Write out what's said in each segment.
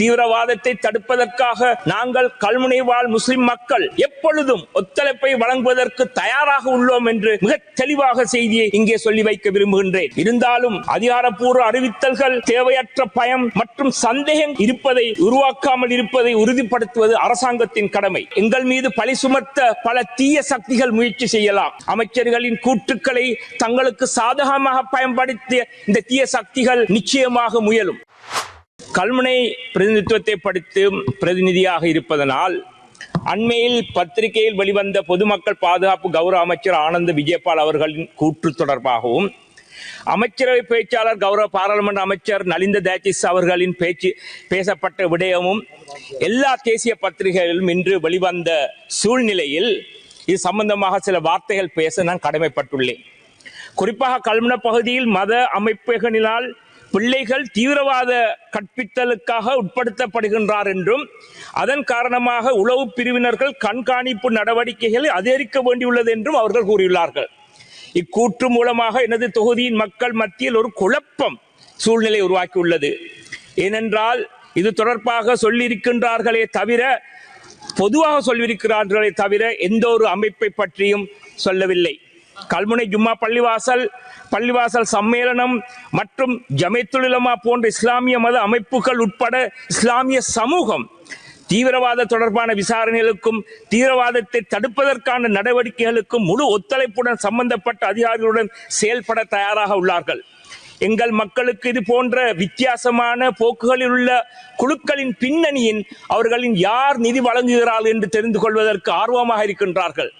தீவிரவாதத்தை தடுப்பதற்காக நாங்கள் கல்முனை வாழ் முஸ்லிம் மக்கள் எப்பொழுதும் ஒத்துழைப்பை வழங்குவதற்கு தயாராக உள்ளோம் என்று மிக தெளிவாக செய்தியை இங்கே சொல்லி வைக்க விரும்புகின்றேன். இருந்தாலும் அதிகாரப்பூர்வ அறிவித்தல்கள் தேவையற்ற பயம் மற்றும் சந்தேகம் இருப்பதை உருவாக்காமல் இருப்பதை உறுதிப்படுத்துவது அரசாங்கத்தின் கடமை. எங்கள் மீது பழி சுமத்த பல தீய சக்திகள் முயற்சி செய்யலாம். அமைச்சர்களின் கூற்றுக்களை தங்களுக்கு சாதகமாக பயன்படுத்திய இந்த தீய சக்திகள் நிச்சயமாக முயலும். கல்முனை பிரதிநிதித்துவத்தை படித்து பிரதிநிதியாக இருப்பதனால் அண்மையில் பத்திரிகையில் வெளிவந்த பொதுமக்கள் பாதுகாப்பு கௌரவ அமைச்சர் ஆனந்த் விஜயபால் அவர்களின் கூற்று தொடர்பாகவும் அமைச்சரவை பேச்சாளர் கௌரவ பாராளுமன்ற அமைச்சர் நலிந்த தேஜிஸ் அவர்களின் பேச்சு பேசப்பட்ட விடயமும் எல்லா தேசிய பத்திரிகைகளிலும் இன்று வெளிவந்த சூழ்நிலையில் இது சம்பந்தமாக சில வார்த்தைகள் பேச நான் கடமைப்பட்டுள்ளேன். குறிப்பாக கல்முன பகுதியில் மத அமைப்புகளினால் பிள்ளைகள் தீவிரவாத கற்பித்தலுக்காக உட்படுத்தப்படுகின்றார் என்றும் அதன் காரணமாக உளவு பிரிவினர்கள் கண்காணிப்பு நடவடிக்கைகளை அதிகரிக்க வேண்டியுள்ளது என்றும் அவர்கள் கூறியுள்ளார்கள். இக்கூற்று மூலமாக எனது தொகுதியின் மக்கள் மத்தியில் ஒரு குழப்பம் சூழ்நிலை உருவாக்கியுள்ளது. ஏனென்றால் இது தொடர்பாக சொல்லியிருக்கின்றார்களே தவிர பொதுவாக சொல்லியிருக்கிறார்களே தவிர எந்த ஒரு அமைப்பை பற்றியும் சொல்லவில்லை. கல்முனை ஜும்மா பள்ளிவாசல் பள்ளிவாசல் சம்மேளனம் மற்றும் ஜமைத்துலமா போன்ற இஸ்லாமிய மத அமைப்புகள் உட்பட இஸ்லாமிய சமூகம் தீவிரவாத தொடர்பான விசாரணைகளுக்கும் தீவிரவாதத்தை தடுப்பதற்கான நடவடிக்கைகளுக்கும் முழு ஒத்துழைப்புடன் சம்பந்தப்பட்ட அதிகாரிகளுடன் செயல்பட தயாராக உள்ளார்கள். எங்கள் மக்களுக்கு இது போன்ற வித்தியாசமான போக்குகளில் உள்ள குழுக்களின் பின்னணியின் அவர்களின் யார் நிதி வழங்குகிறார்கள் என்று தெரிந்து கொள்வதற்கு ஆர்வமாக இருக்கின்றார்கள்.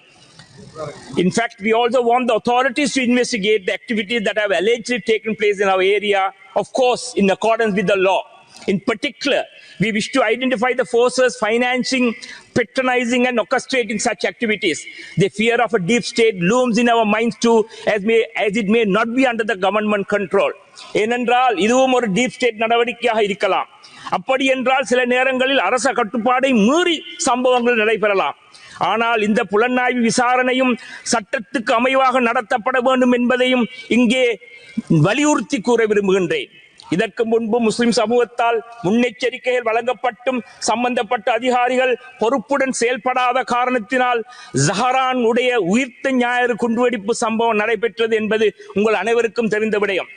In fact, we also want the authorities to investigate the activities that have allegedly taken place in our area, of course, in accordance with the law. In particular, we wish to identify the forces financing, patronizing, and orchestrating such activities. The fear of a deep state looms in our minds too, as, may, as it may not be under the government control. ஏனென்றால் இதுவும் ஒரு deep state நடவடிக்கையாக இருக்கலாம் அப்படி என்றால் சில நேரங்களில் அரச கட்டுப்பாடை மீறி சம்பவங்கள் நடைபெறலாம் ஆனால் இந்த புலனாய்வு விசாரணையும் சட்டத்துக்கு அமைவாக நடத்தப்பட வேண்டும் என்பதையும் இங்கே வலியுறுத்தி கூற விரும்புகின்றேன் இதற்கு முன்பு முஸ்லிம் சமூகத்தால் முன்னெச்சரிக்கைகள் வழங்கப்பட்டும் சம்பந்தப்பட்ட அதிகாரிகள் பொறுப்புடன் செயல்படாத காரணத்தினால் ஜஹரான் உடைய உயிர்த்த ஞாயிறு குண்டுவெடிப்பு சம்பவம் நடைபெற்றது என்பது உங்கள் அனைவருக்கும் தெரிந்த விடயம்.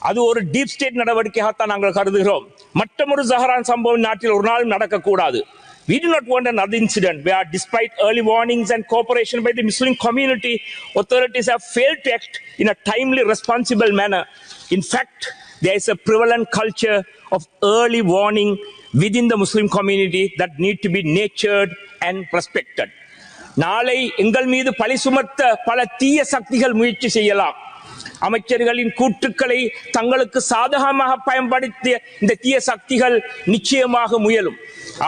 அது ஒரு டீப் ஸ்டேட் நடவடிக்கையாகத்தான் நாங்கள் கருதுகிறோம். மற்றொரு ஜஹரான் சம்பவம் நாட்டில் ஒரு நாளும் நடக்கக்கூடாது. We do not want another incident where, despite early warnings and cooperation by the Muslim community, authorities have failed to act in a timely, responsible manner. In fact, there is a prevalent culture of early warning within the Muslim community that need to be nurtured and respected. நாளை எங்கள் மீது பழி சுமத்த பல தீய சக்திகள் முயற்சி செய்யலாம் அமைச்சர்களின் கூற்றுக்களை தங்களுக்கு சாதகமாக பயன்படுத்திய இந்த தீய சக்திகள் நிச்சயமாக முயலும்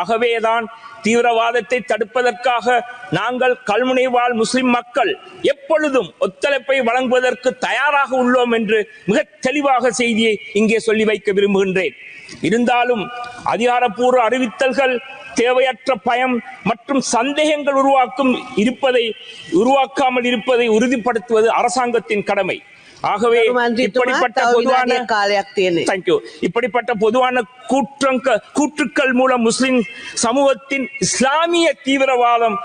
ஆகவேதான் தீவிரவாதத்தை தடுப்பதற்காக நாங்கள் கல்முனை வாழ் முஸ்லிம் மக்கள் எப்பொழுதும் ஒத்துழைப்பை வழங்குவதற்கு தயாராக உள்ளோம் என்று மிக தெளிவாக செய்தியை இங்கே சொல்லி வைக்க விரும்புகின்றேன். இருந்தாலும் அதிகாரப்பூர்வ அறிவித்தல்கள் தேவையற்ற பயம் மற்றும் சந்தேகங்கள் உருவாக்கும் இருப்பதை உருவாக்காமல் இருப்பதை உறுதிப்படுத்துவது அரசாங்கத்தின் கடமை. ஆகவே இப்படிப்பட்ட பொதுவான தேங்க்யூ இப்படிப்பட்ட பொதுவான கூற்றங்க கூற்றுக்கள் மூலம் முஸ்லிம் சமூகத்தின் இஸ்லாமிய தீவிரவாதம்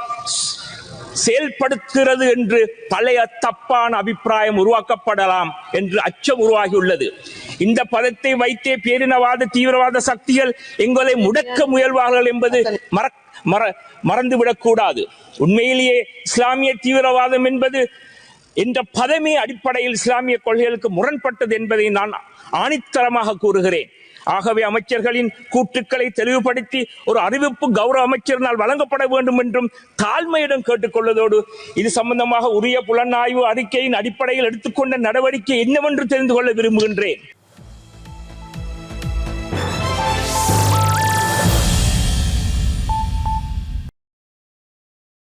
செயல்படுத்துகிறது என்று பழைய தப்பான அபிப்பிராயம் உருவாக்கப்படலாம் என்று அச்சம் உருவாகியுள்ளது. இந்த பதத்தை வைத்தே பேரினவாத தீவிரவாத சக்திகள் எங்களை முடக்க முயல்வார்கள் என்பது மற மறந்துவிடக் கூடாது உண்மையிலேயே இஸ்லாமிய தீவிரவாதம் என்பது என்ற பதமே அடிப்படையில் இஸ்லாமிய கொள்கைகளுக்கு முரண்பட்டது என்பதை நான் ஆணித்தரமாக கூறுகிறேன். ஆகவே அமைச்சர்களின் கூற்றுக்களை தெளிவுபடுத்தி ஒரு அறிவிப்பு கௌரவ அமைச்சரினால் வழங்கப்பட வேண்டும் என்றும் தாழ்மையிடம் கேட்டுக்கொள்வதோடு இது சம்பந்தமாக உரிய புலனாய்வு அறிக்கையின் அடிப்படையில் எடுத்துக்கொண்ட நடவடிக்கை என்னவென்று தெரிந்து கொள்ள விரும்புகின்றேன்.